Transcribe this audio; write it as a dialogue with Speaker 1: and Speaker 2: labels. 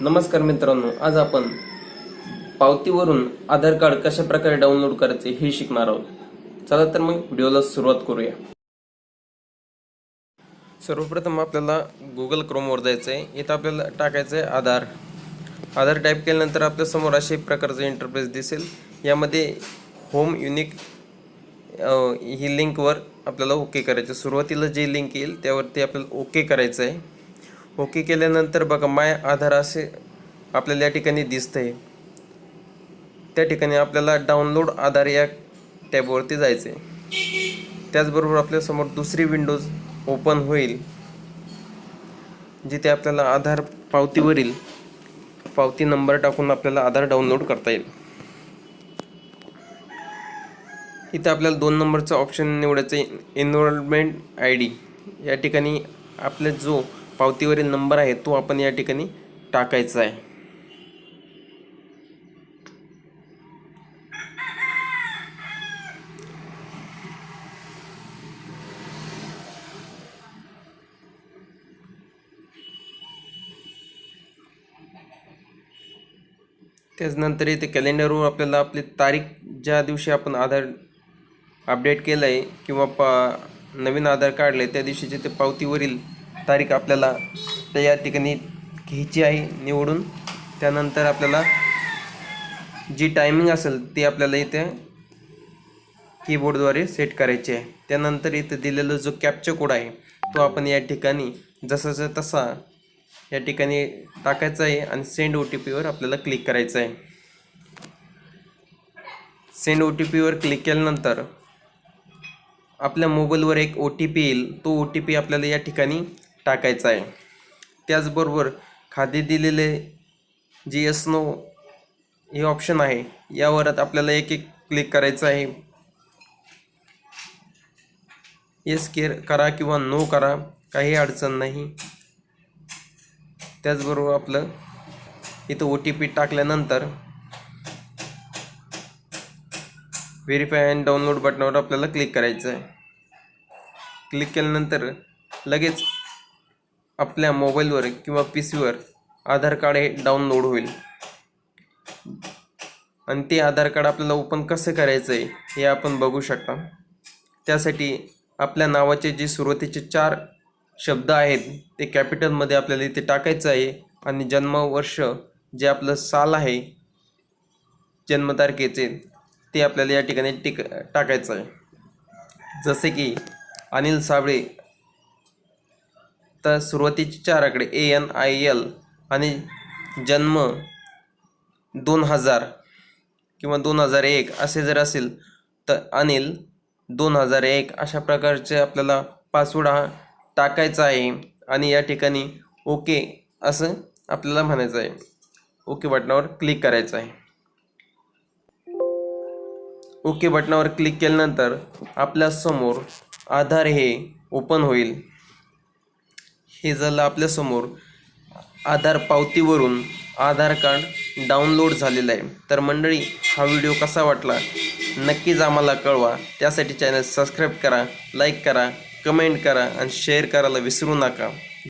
Speaker 1: नमस्कार मित्रांनो आज आपण पावतीवरून आधार कार्ड कशा प्रकारे डाउनलोड करायचे हे शिकणार आहोत. चला तर मग व्हिडिओला सुरुवात करूया. सर्वप्रथम आपल्याला गुगल क्रोमवर जायचं आहे इथं आपल्याला टाकायचं आहे आधार. आधार टाईप केल्यानंतर आपल्यासमोर अशा प्रकारचं इंटरफेस दिसेल. यामध्ये होम युनिक ही लिंकवर आपल्याला ओके करायचं. सुरुवातीला जे लिंक येईल त्यावरती आपल्याला ओके करायचं आहे ओके केल्यानंतर बघा माय आधार असे आपल्याला या ठिकाणी दिसतंय. त्या ठिकाणी आपल्याला डाउनलोड आधार या टॅबवरती जायचं आहे त्याचबरोबर आपल्यासमोर दुसरी विंडोज ओपन होईल. जिथे आपल्याला आधार पावतीवरील पावती नंबर टाकून आपल्याला आधार डाउनलोड करता येईल. इथे आपल्याला दोन नंबरचं ऑप्शन निवडायचं आहे एनरोलमेंट आय डी या ठिकाणी आपला जो पावतीवरील नंबर आहे तो आपण या ठिकाणी टाकायचा आहे. त्याचनंतर इथे कॅलेंडरवर आपल्याला आपली तारीख ज्या दिवशी आपण आधार अपडेट केलं आहे किंवा पा नवीन आधार काढलं आहे त्या दिवशीचे ते पावतीवरील तारीख आपल्याला त्या या ठिकाणी घ्यायची आहे निवडून. त्यानंतर आपल्याला जी टायमिंग असेल ती आपल्याला इथे कीबोर्डद्वारे सेट करायची आहे. त्यानंतर इथं दिलेला जो कॅप्चर कोड आहे तो आपण या ठिकाणी जसाचा तसा या ठिकाणी टाकायचा आहे आणि सेंड ओ टी पीवर आपल्याला क्लिक करायचं आहे. सेंड ओ टी पीवर क्लिक केल्यानंतर आपल्या मोबाईलवर एक ओ टी पी येईल. तो ओ टी पी आपल्याला या ठिकाणी टाकायचा आहे. त्याचबरोबर खाली दिलेले जी एस नो हे ऑप्शन आहे यावर आपल्याला एक एक क्लिक करायचं आहे. येस केअर करा किंवा नो करा काही अडचण नाही. त्याचबरोबर आपलं इथं ओ टी पी टाकल्यानंतर व्हेरीफाय अँड डाउनलोड बटनावर आपल्याला क्लिक करायचं आहे. क्लिक केल्यानंतर लगेच आपल्या मोबाईलवर किंवा पी सीवर आधार कार्ड हे डाउनलोड होईल. आणि ते आधार कार्ड आपल्याला ओपन कसं करायचं आहे हे आपण बघू शकता. त्यासाठी आपल्या नावाचे जे सुरुवातीचे चार शब्द आहेत ते कॅपिटलमध्ये आपल्याला इथे टाकायचं आहे. आणि जन्मवर्ष जे आपलं साल आहे जन्मतारखेचे ते आपल्याला या ठिकाणी टिक टाकायचं आहे. जसे की अनिल साबळे तर सुरुवातीचे चार आकडे ए एन आय एल आणि जन्म दोन हजार किंवा दोन हजार एक असे जर असेल तर अनिल दोन हजार एक अशा प्रकारचे आपल्याला पासवर्ड हा टाकायचा आहे. आणि या ठिकाणी ओके असं आपल्याला म्हणायचं आहे. ओके बटनावर क्लिक करायचं आहे. ओके बटनावर क्लिक केल्यानंतर आपल्यासमोर आधार हे ओपन होईल. हे झालं आपल्यासमोर आधार पावतीवरून आधार कार्ड डाउनलोड झालेलं आहे. तर मंडळी हा व्हिडिओ कसा वाटला? नक्कीच आम्हाला कळवा. त्यासाठी चॅनल सबस्क्राईब करा लाईक करा कमेंट करा आणि शेअर करायला विसरू नका.